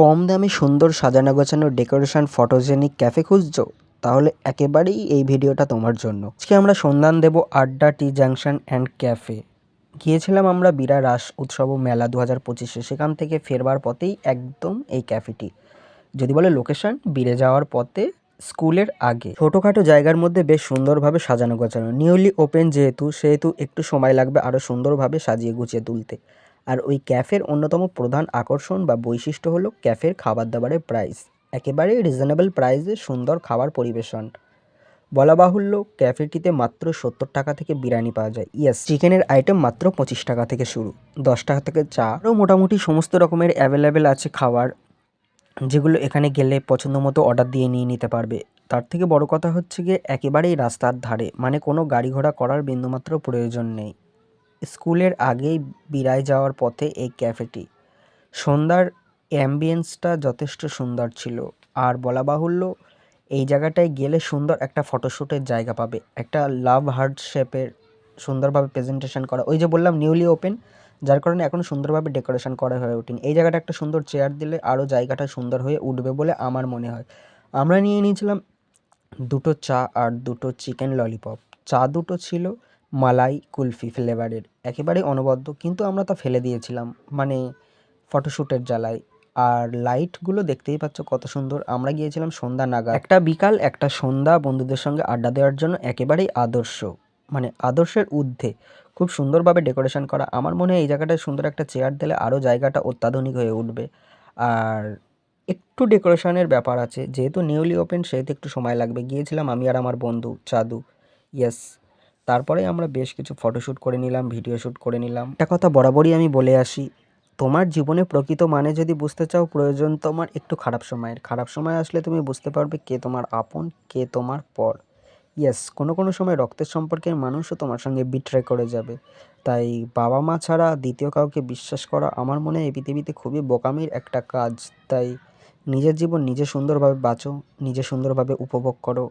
কম দামে, সুন্দর সাজানো গোছানো ডেকোরেশন ফটোজেনিক ক্যাফে খুঁজছো? তাহলে একেবারেই এই ভিডিওটা তোমার জন্য। আজকে আমরা সন্ধান দেব আড্ডা, টি জাংশন অ্যান্ড ক্যাফে। গিয়েছিলাম আমরা বিরা রাস উৎসব মেলা দু হাজার পঁচিশে। সেখান থেকে ফেরবার পথেই একদম এই ক্যাফেটি। যদি বলে লোকেশন, বিরে যাওয়ার পথে স্কুলের আগে। ছোটোখাটো জায়গার মধ্যে বেশ সুন্দরভাবে সাজানো গোছানো। নিউলি ওপেন যেহেতু, সেহেতু একটু সময় লাগবে আরও সুন্দরভাবে সাজিয়ে গুছিয়ে তুলতে। আর ওই ক্যাফের অন্যতম প্রধান আকর্ষণ বা বৈশিষ্ট্য হলো ক্যাফের খাবার দাবারের প্রাইস একেবারেই রিজনেবল প্রাইসে সুন্দর খাবার পরিবেশন। বলা বাহুল্য, ক্যাফেটিতে মাত্র সত্তর টাকা থেকে বিরিয়ানি পাওয়া যায়। ইয়েস চিকেনের আইটেম মাত্র পঁচিশ টাকা থেকে শুরু। দশ টাকা থেকে চা। আরও মোটামুটি সমস্ত রকমের অ্যাভেলেবেল আছে খাবার, যেগুলো এখানে গেলে পছন্দ মতো অর্ডার দিয়ে নিয়ে নিতে পারবে। তার থেকে বড় কথা হচ্ছে গিয়ে একেবারেই রাস্তার ধারে মানে কোনো গাড়ি ঘোড়া করার বিন্দুমাত্র প্রয়োজন নেই। স্কুলের আগেই বিরায় যাওয়ার পথে এই ক্যাফেটি। সন্ধ্যার অ্যাম্বিয়েন্সটা যথেষ্ট সুন্দর ছিল। আর বলা বাহুল্য, এই জায়গাটায় গেলে সুন্দর একটা ফটোশ্যুটের জায়গা পাবে। একটা লাভ হার্ট শেপের সুন্দরভাবে প্রেজেন্টেশন করা। ওই যে বললাম, নিউলি ওপেন, যার কারণে এখন সুন্দরভাবে ডেকোরেশন করা হয়ে ওঠেনি। এই জায়গাটা একটা সুন্দর চেয়ার দিলে আরও জায়গাটা সুন্দর হয়ে উঠবে বলে আমার মনে হয়। আমরা নিয়ে নিয়েছিলাম দুটো চা আর দুটো চিকেন ললিপপ। চা দুটো ছিল মালাই, কুলফি ফ্লেভারের একেবারেই অনবদ্য, কিন্তু আমরা তা ফেলে দিয়েছিলাম। মানে ফটোশ্যুটের জ্বালায়। আর লাইটগুলো দেখতেই পাচ্ছ কত সুন্দর। আমরা গিয়েছিলাম সন্ধ্যা নাগা একটা বিকাল, একটা সন্ধ্যা, বন্ধুদের সঙ্গে আড্ডা দেওয়ার জন্য একেবারেই আদর্শ। মানে আদর্শের ঊর্ধ্বে। খুব সুন্দরভাবে ডেকোরেশন করা। আমার মনে হয় এই জায়গাটায় সুন্দর একটা চেয়ার দিলে আরও জায়গাটা অত্যাধুনিক হয়ে উঠবে। আর একটু ডেকোরেশনের ব্যাপার আছে। যেহেতু নিউলি ওপেন সেহেতু একটু সময় লাগবে। গিয়েছিলাম আমি আর আমার বন্ধু, চাদু। ইয়েস তারপরে আমরা বেশ কিছু ফটোশ্যুট করে নিলাম ভিডিও শ্যুট করে নিলাম। একটা কথা বরাবরই আমি বলে আসি, তোমার জীবনে প্রকৃত মানে যদি বুঝতে চাও, প্রয়োজন তোমার একটু খারাপ সময়ের। খারাপ সময় আসলে তুমি বুঝতে পারবে কে তোমার আপন, কে তোমার পর। ইয়েস কোনো কোনো সময় রক্তের সম্পর্কের মানুষও তোমার সঙ্গে বিট্রে করে যাবে। তাই বাবা মা ছাড়া দ্বিতীয় কাউকে বিশ্বাস করা আমার মনে হয় এই পৃথিবীতে খুবই বোকামির একটা কাজ। তাই নিজের জীবন নিজে সুন্দরভাবে বাঁচো, নিজে সুন্দরভাবে উপভোগ করো।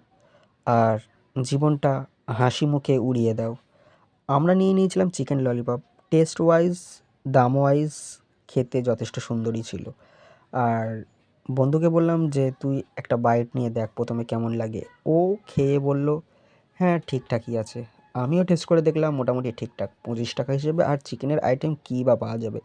আর জীবনটা হাসি মুখে উড়িয়ে দাও। আমরা নিয়ে নিয়েছিলাম চিকেন ললিপপ। টেস্ট ওয়াইজ দাম ওয়াইজ খেতে যথেষ্ট সুন্দরই ছিল। আর বন্ধুকে বললাম যে, তুই একটা বাইট নিয়ে দেখ প্রথমে কেমন লাগে। ও খেয়ে বলল হ্যাঁ ঠিকঠাকই আছে। আমিও টেস্ট করে দেখলাম মোটামুটি ঠিকঠাক। পঁচিশ টাকা হিসেবে আর চিকেনের আইটেম কী বা পাওয়া যাবে?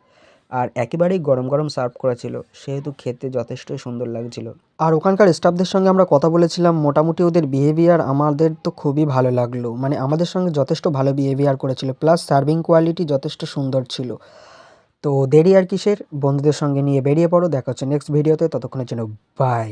আর একেবারেই গরম গরম সার্ভ করা ছিল সেহেতু খেতে যথেষ্ট সুন্দর লাগছিল। আর ওখানকার স্টাফদের সঙ্গে আমরা কথা বলেছিলাম, মোটামুটি ওদের বিহেভিয়ার আমাদের তো খুবই ভালো লাগল। মানে আমাদের সঙ্গে যথেষ্ট ভালো বিহেভিয়ার করেছিল প্লাস সার্ভিং কোয়ালিটি যথেষ্ট সুন্দর ছিল। তো দেরি আর কিসের? বন্ধুদের সঙ্গে নিয়ে বেরিয়ে পড়ো, দেখা হচ্ছে নেক্সট ভিডিওতে ততক্ষণের জন্য বাই